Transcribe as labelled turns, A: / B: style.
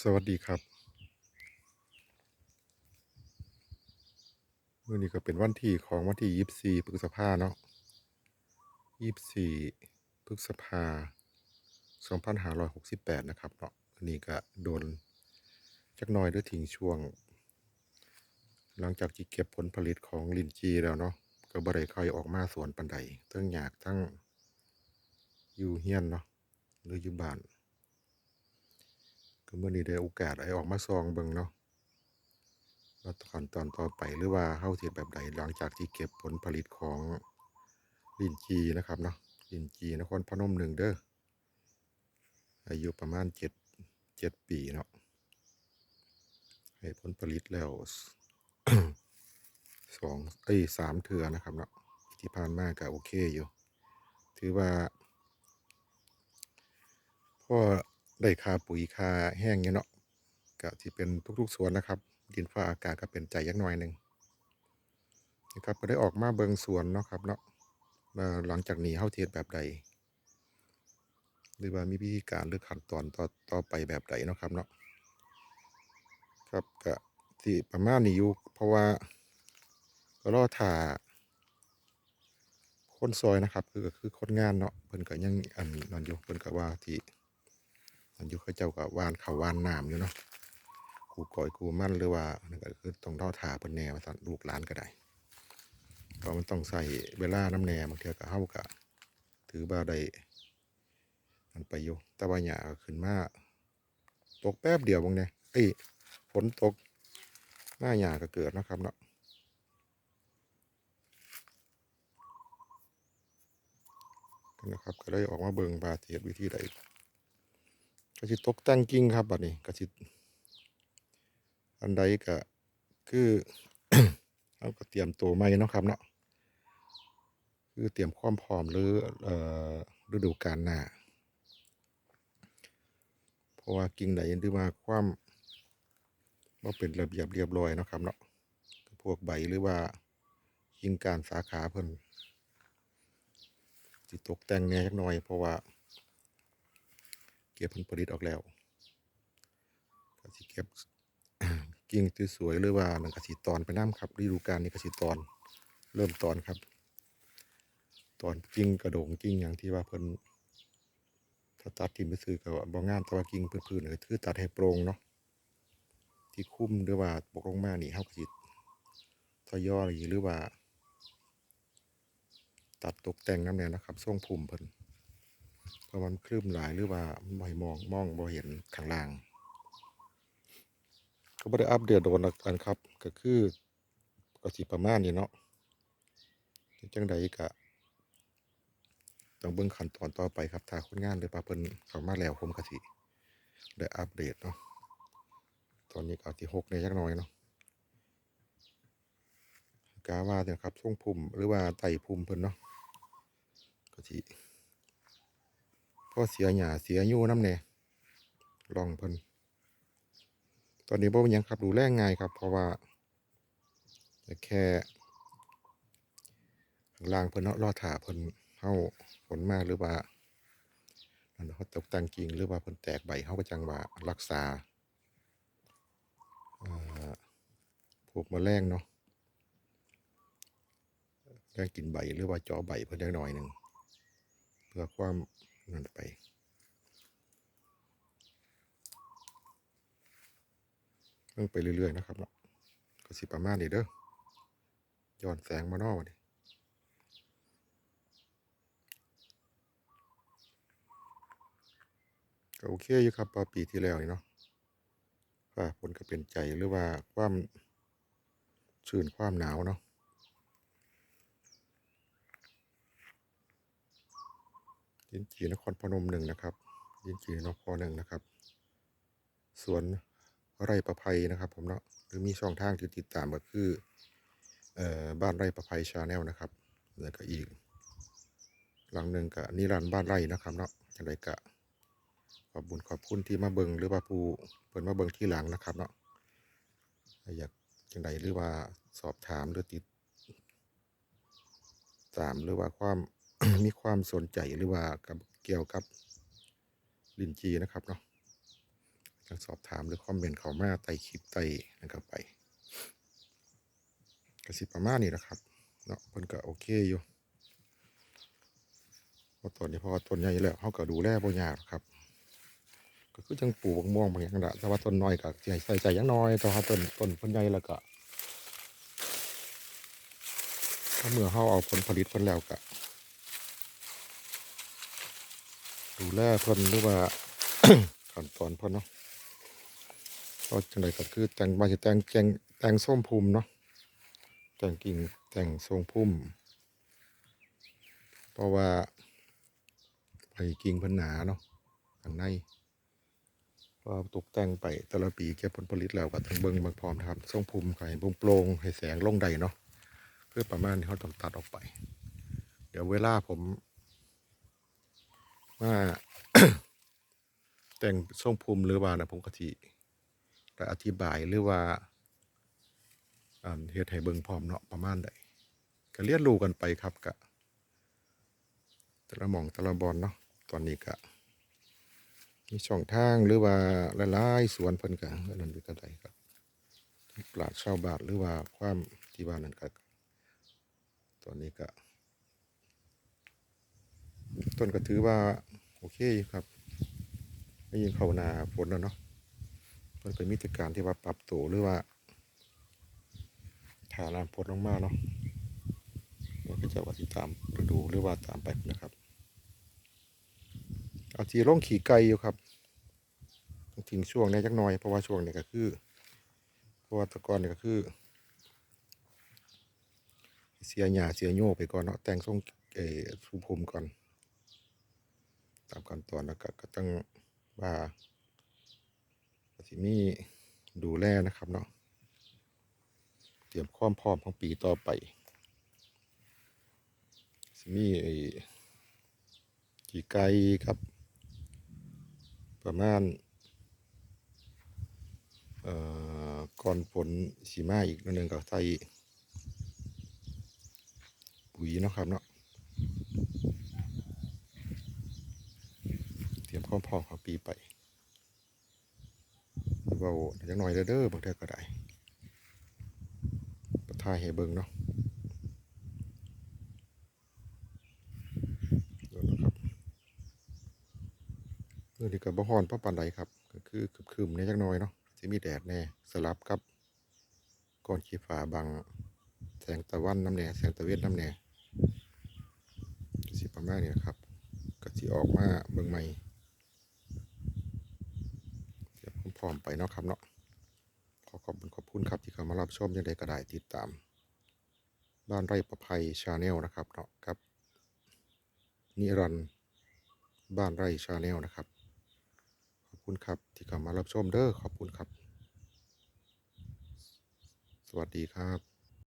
A: สวัสดีครับมื่อนี้ก็เป็นวันที่ของวันที่ยี่สี่พฤษภาเนาะยี่สี่พฤษภาสองพันห้าร้อยหกสิบแปดนะครับเนาะอันนี้ก็โดนจักหน่อยด้วยทิ้งช่วง หลังจากที่เก็บผลผลิตของลินจีแล้วเนาะก็บ่ได้ค่อยออกมาสวนปันใดทั้งอยากทั้งอยู่เฮียนเนาะหรืออยู่บ้าน เมื่อนี้ได้โอกาสได้ออกมาซองเบิ่งเนาะว่าขั้นตอนต่อไปหรือว่าเฮาสิแบบใดหลังจากที่เก็บผลผลิตของลินจีนะครับเนาะลินจีนครพนมหนึ่งเด้ออายุประมาณเจ็ดเจ็ดปีเนาะให้ผลผลิตแล้วสองเอ้ยสามเทือนะครับเนาะที่ผ่านมาก็โอเคอยู่ ถือว่าพ่อ ได้ค่าปุ๋ยค่าแห้งเนี่ยเนาะก็ที่เป็นทุกๆสวนนะครับ ดินฟ้าอากาศก็เป็นใจยักหน่อยหนึ่งนะครับก็ได้ออกมาเบิงสวนเนาะครับเนาะว่าหลังจากนี้เฮาเทศแบบใด หรือว่ามีวิธีการหรือขั้นตอนต่อต่อไปแบบใดเนาะครับเนาะครับก็ที่ประมาณนี้อยู่เพราะว่าก็รอถ่าคนซอยนะครับ คือก็คือคนงานเนาะเพิ่นก็ยังอันนั่นอยู่เพิ่นก็ว่าที่ อันอยู่เขาเจ้าก็วานเขาววานน้ำอยู่เนาะกูก่อยกูมั่นหรือว่านั่นก็คือต้องรอถ่าเพิ่นแน่ว่าซั่นลูกหลานก็ได้เพราะมันต้องใส่เวลาน้ำแน่บางเทื่อก็เฮาก็ถือว่าได้อันไปอยู่ต่ว่าหญ้าก็ขึ้นมาตกแป๊บเดียวบางเนี่ยเอ้ฝนตกหน้าหญ้าก็เกิดนะครับเนาะนะครับก็ได้ออกมาเบิ่งบาเทียดวิธีใด ก็สิตกแต่งกิ่งครับบัดนี้ก็สิอันใดก็คือเราก็เตรียมตัวใหม่เนาะครับเนาะคือเตรียมความพร้อมหรือเอ่อฤดูกาลหน้าเพราะว่ากิ่งใดหรือว่าความบ่าเป็นระเบียบเรียบร้อยนะครับเนาะพวกใบหรือว่ากิ่งกานสาขาเพิ่นสิตกแต่งแน่จักหน่อยเพราะว่า เก็บผลผลิตออกแล้วก็สิเก็บกิ่งที่สวยๆหรือว่านั่นกสิตอนไปน้ำครับฤดูกาลนี้กสิตอนเริ่มตอนครับ ตอนกิ่งกระโดงกิ่งอย่างที่ว่าเพิ่นถ้าตัดทิ่มไปซื้อก็บ่งามแต่ว่ากิ่งพื้นๆก็คือตัดให้โปร่งเนาะที่คุ้มหรือว่าปกลงมานี่เฮากสิทยอยหรือว่า ตัดตกแต่งน้ำแนวนะครับทรงภูมิเพิ่น เพราะมันคลืมหลายหรือว่ามันบ่ให้มองมองบ่เห็นข้างล่าง ก็บ่ได้อัปเดตโดนแล้วกันครับ ก็คือก็สิประมาณนี้เนาะจังใดก็ต้องเบิ่งขั้นตอนต่อไปครับถ้าคนงานหรือว่าเพิ่นเข้ามาแล้วผมก็สิได้อัปเดตเนาะตอนนี้ก็ที่6ในจักน่อยเนาะกาว่าเนี่ยครับทรงภูมิหรือว่าไต่ภูมิเพิ่นเนาะก็สิ พอเสียหญ้าเสียอยู่น้ำแน่ลองเพิ่นตอนนี้บ่เป็นยังครับดูแลง่ายครับ เพราะว่าแค่ข้างล่างเพิ่นเนาะรอถ่าเพิ่นเฮาฝนมากหรือว่านั่นเขาตกแต่งกิ่งหรือว่าเพิ่นแตกใบเฮาก็จังว่ารักษาเอ่อพวกแมลงเนาะแรงกินใบหรือว่าเจาะใบเพิ่นได้หน่อยหนึ่งเพื่อความ นั่นไป เรื่องไปเรื่อย ๆ นะครับเนาะก็สิประมาณนี้เด้อย้อนแสงมานอกนี่ก็โอเคอยู่ครับปปีที่แล้วนี่เนาะว่าผลก็เป็นใจหรือว่าความชื้นความหนาวเนาะ ยินจีนครพนมหนึ่งนะครับ ยินจีนครหนึ่งนะครับ สวนไร่ประไพนะครับ ผมเนาะหรือมีช่องทางที่ติดตามก็คือเอ่อบ้านไร่ประไพชาแนลนะครับแล้วก็อีก หลังหนึ่งก็นิรันดร์บ้านไร่นะครับเนาะจังไดก็ขอบคุญขอบคุณที่มาเบิงหรือว่าผู้เปิดมาเบิงที่หลังนะครับเนาะอยากจังไดหรือว่าสอบถามหรือติดตามหรือว่าความ มีความสนใจหรือว่ากับเกี่ยวกับลินจีนะครับเนาะอยากสอบถามหรือคอมเมนต์เขามาใต้คลิปใต้นั่นก็ไปก็สิประมาณนี้แหละครับเนาะเพิ่นก็โอเคอยู่เพราะตอนนี้พอต้นใหญ่แล้วเขาก็ดูแลบ่ยากครับ ก็คือจังปลูกบักม่วงบางอย่างละแต่ว่าต้นน้อยก็ให้ใส่ใจยังน้อยแต่ว่าต้นต้นเพิ่นใหญ่แล้วก็ถ้าเมื่อเขาเอาผลผลิตเพิ่นแล้วก็ ดูแลเพิ่นหรือว่าขั้นตอนเพิ่นเนาะก็จังไดก็คือแต่งมาสิแต่งแกงแต่งส้มภูมิเนาะแต่งกิ่งแต่งทรงพุ่ม เพราะว่าไผ่กิ่งพิ่นหนาเนาะข้างในพอตกแต่งไปแต่ละปีเก็บผลผลิตแล้วก็ต้งเบิ่งเบิ่งพร้อมนะครับทรงภูมิก็ให้โปร่งให้แสงลงได้เนาะเพื่อประมาณที่เขาต้องตัดออกไป เดี๋ยวเวลาผม ว่าแต่งทรงภูมิหรือว่านะผมก็ทีได้อธิบายหรือว่าเฮ็ดให้เบิ่งพร้อมเนาะประมาณใดก็เรียนรู้กันไปครับกะแต่ละหมองแต่ละบอลเนาะตอนนี้ก็มีช่องทางหรือว่าหลายสวนเพิ่นก็อันนั้นอยู่ก็ได้ครับปราชญ์ชาวบานหรือว่าความที่บ้านนั้นก็ตอนนี้ก็ ต้นก็ถือว่าโอเคครับไม่ยิงเข้านาฝนแล้วเนาะเพิ่นเป็นมิติการที่ว่าปรับตัวหรือว่าฐาน้ำฝนลงมาเนาะมันก็จะว่าสิตามฤดูหรือว่าตามไปนะครับเอาทีลงขี่ไก่อยู่ครับทิ้งช่วงนี้จักหน่อยเพราะว่าช่วงนี้ก็คือเพราะว่าตะกอนนี่ก็คือ เสียหญ้าเสียโยไปก่อนเนาะแต่งทรงเออสุภูมิก่อน ตามขั้นตอนแล้วก็ก็ต้องว่าสิมีดูแลนะครับเนาะเตรียมความพร้อมของปีต่อไปสิมีไอ้ขี่ไก่ครับ ประมาณเอ่อก่อนฝนสีมาอีกนิดนึงก็ใส่ปุ๋ยนะครับเนาะเตรียม ความพอของปีไปเบาจังน่อยเด้อเด้อบางเทีก็ได้ประทายให้เบิ่งเนาะเดี๋ยวนะครับเมื่อนี้ก็บ่ฮ้อนเพราปานใดครับ ก็คือครึมๆแน่จักหน่อยเนาะสิมีแดดแน่สลับกับก้อนขี้ฟ้าบังแสงตะวันน้ำแหน่แสงตะเวนน้ำแหน่สิประมาณนี้ครับ ก็สิออกมาเบิ่งใหม่เดี๋ยวผมพ ร้อมไปเนาะครับเนาะขอขอบคุณขอบคุณครับที่เข้ามารับชมยังไดก็ได้ติดตาม บ้านไร่ประภัยชาแนลนะครับเนาะครับนิรันต์บ้านไร่ชาแนลนะครับ ขอบคุณครับที่เข้ามารับชมเด้อขอบคุณครับ สวัสดีครับ